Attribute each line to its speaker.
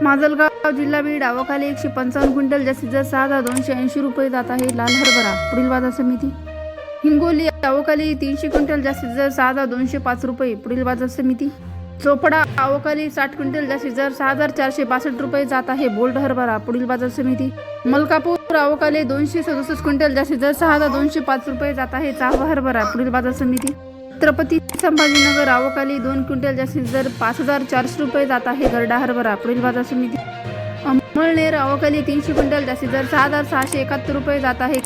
Speaker 1: माजलगाव जिल्हा बीड आवकाली एकशे पंचावन्न क्विंटल जास्तीत जास्त सहा हजार दोनशे ऐंशी रुपये जात आहे लाल हरभरा. पुढील बाजार समिती. हिंगोली आवकाली तीनशे क्विंटल जास्तीत जास्त सहा हजार दोनशे पाच रुपये. पुढील बाजार समिती. चोपडा आवकाली साठ क्विंटल जास्तीत जास्त सहा हजार चारशे बासष्ट रुपये जात आहे बोल्ड हरभरा. पुढील बाजार समिती. मलकापूर आवकाली दोनशे सदुसष्ट क्विंटल जास्तीत जास्त सहा हजार दोनशे पाच रुपये जात आहे चावा हरभरा. पुढील बाजार समिती. छत्रपती संभाजीनगर आवकाली दोन क्विंटल जास्तीत दर पाच हजार चारशे रुपये जात आहे. गरडा हरभरा पुढील बाजार समिती अंमळनेर आवकाली तीनशे क्विंटल जास्तीत दर सहा हजार सहाशे एकाहत्तर रुपये जात आहे.